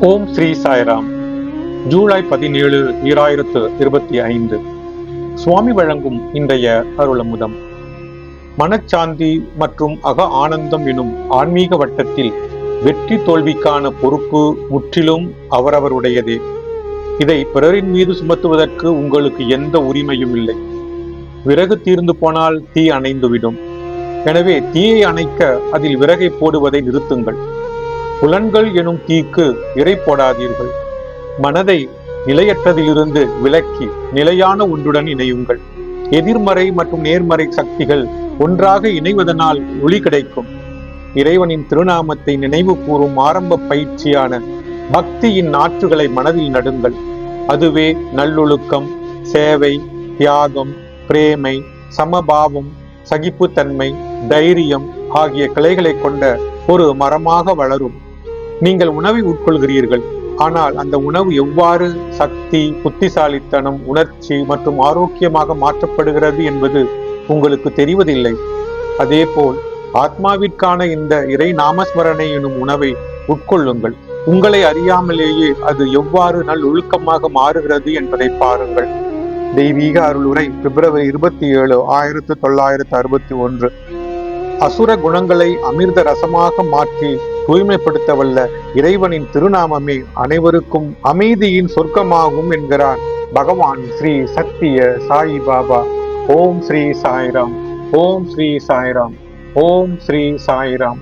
ஓம் ஸ்ரீ சாய்ராம். ஜூலை பதினேழு ஈராயிரத்து இருபத்தி ஐந்து. சுவாமி வழங்கும் இன்றைய அருளமுதம். மனச்சாந்தி மற்றும் அக ஆனந்தம் எனும் ஆன்மீக வட்டத்தில் வெற்றி தோல்விக்கான பொறுப்பு முற்றிலும் அவரவருடையதே. இதை பிறரின் மீது சுமத்துவதற்கு உங்களுக்கு எந்த உரிமையும் இல்லை. விறகு தீர்ந்து போனால் தீ அணைந்துவிடும். எனவே தீயை அணைக்க அதில் விறகை போடுவதை நிறுத்துங்கள். புலன்கள் எனும் தீக்கு இறை போடாதீர்கள். மனதை நிலையற்றதிலிருந்து விலக்கி நிலையான ஒன்றுடன் இணையுங்கள். எதிர்மறை மற்றும் நேர்மறை சக்திகள் ஒன்றாக இணைவதனால் ஒளி கிடைக்கும். இறைவனின் திருநாமத்தை நினைவு கூறும் ஆரம்ப பயிற்சியான பக்தியின் நாற்றுகளை மனதில் நடுங்கள். அதுவே நல்லொழுக்கம் சேவை தியாகம் பிரேமை சமபாவம் சகிப்புத்தன்மை தைரியம் ஆகிய கிளைகளை கொண்ட ஒரு மரமாக வளரும். நீங்கள் உணவை உட்கொள்கிறீர்கள். ஆனால் அந்த உணவு எவ்வாறு சக்தி புத்திசாலித்தனம் உணர்ச்சி மற்றும் ஆரோக்கியமாக மாற்றப்படுகிறது என்பது உங்களுக்கு தெரிவதில்லை. அதேபோல் ஆத்மாவிற்கான இந்த இறை நாமஸ்மரணை எனும் உணவை உட்கொள்ளுங்கள். உங்களை அறியாமலேயே அது எவ்வாறு நல் ஒழுக்கமாக மாறுகிறது என்பதை பாருங்கள். தெய்வீக அருளுரை பிப்ரவரி இருபத்தி ஏழு ஆயிரத்தி தொள்ளாயிரத்தி அறுபத்தி ஒன்று. அசுர குணங்களை அமிர்த ரசமாக மாற்றி தூய்மைப்படுத்த வல்ல இறைவனின் திருநாமமே அனைவருக்கும் அமைதியின் சொர்க்கமாகும் என்கிறார் பகவான் ஸ்ரீ சத்திய சாயி பாபா. ஓம் ஸ்ரீ சாய்ராம். ஓம் ஸ்ரீ சாய்ராம். ஓம் ஸ்ரீ சாய்ராம்.